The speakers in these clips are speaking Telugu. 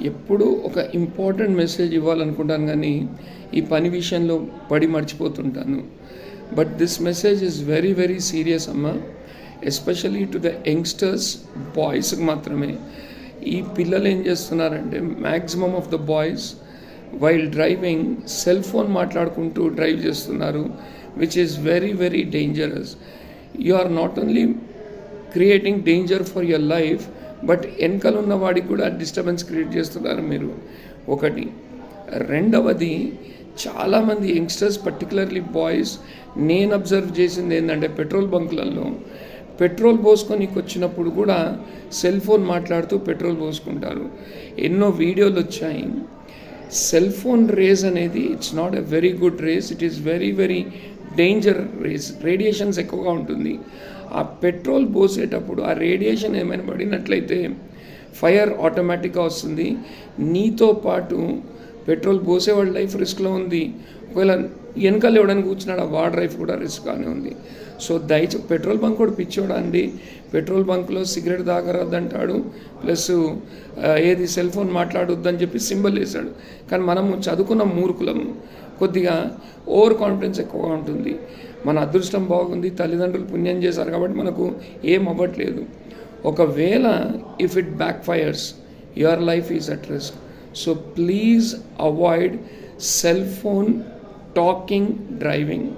ఎప్పుడు ఒక ఇంపార్టెంట్ మెసేజ్ ఇవ్వాలనుకుంటాను కానీ ఈ పని విషయంలో పడి మర్చిపోతుంటాను. But this message is very very serious అమ్మ. ఎస్పెషలీ టు ద యంగ్స్టర్స్ బాయ్స్కి మాత్రమే. ఈ పిల్లలు ఏం చేస్తున్నారంటే maximum of the boys while driving cell phone మాట్లాడుకుంటూ డ్రైవ్ చేస్తున్నారు which is very very dangerous you are not only creating danger for your life but వెనకాల ఉన్న వాడికి కూడా డిస్టర్బెన్స్ క్రియేట్ చేస్తున్నారు మీరు. ఒకటి. రెండవది చాలామంది యంగ్స్టర్స్ పర్టికులర్లీ బాయ్స్ నేను అబ్జర్వ్ చేసింది ఏంటంటే పెట్రోల్ బంకులలో పెట్రోల్ పోసుకొనికి వచ్చినప్పుడు కూడా సెల్ ఫోన్ మాట్లాడుతూ పెట్రోల్ పోసుకుంటారు. ఎన్నో వీడియోలు వచ్చాయి. సెల్ ఫోన్ రేస్ అనేది it's not a very good race it is very very danger race radiations ఎక్కువగా ఉంటుంది. ఆ పెట్రోల్ పోసేటప్పుడు ఆ రేడియేషన్ ఏమైనా పడినట్లయితే ఫైర్ ఆటోమేటిక్గా వస్తుంది. నీతో పాటు పెట్రోల్ పోసేవాడి లైఫ్ రిస్క్లో ఉంది. ఒకవేళ వెనకాల ఇవ్వడానికి కూర్చున్నాడు ఆ వాడి లైఫ్ కూడా రిస్క్ కానీ ఉంది. సో దయచే పెట్రోల్ బంక్ కూడా పిచ్చోడా అండి? పెట్రోల్ బంక్లో సిగరెట్ తాగరద్దంటాడు ప్లస్ ఏది సెల్ ఫోన్ మాట్లాడొద్దని చెప్పి సింబల్ వేశాడు. కానీ మనము చదువుకున్న మూర్ఖులము కొద్దిగా ఓవర్ కాన్ఫిడెన్స్ ఎక్కువగా ఉంటుంది. మన అదృష్టం బాగుంది తల్లిదండ్రులు పుణ్యం చేశారు కాబట్టి మనకు ఏం అవ్వట్లేదు. ఒకవేళ if it backfires your life is at risk So please avoid cell phone talking driving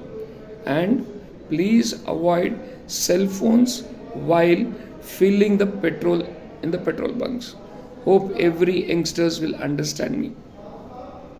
and please avoid cell phones while filling the petrol in the petrol bunks. Hope every youngsters will understand me.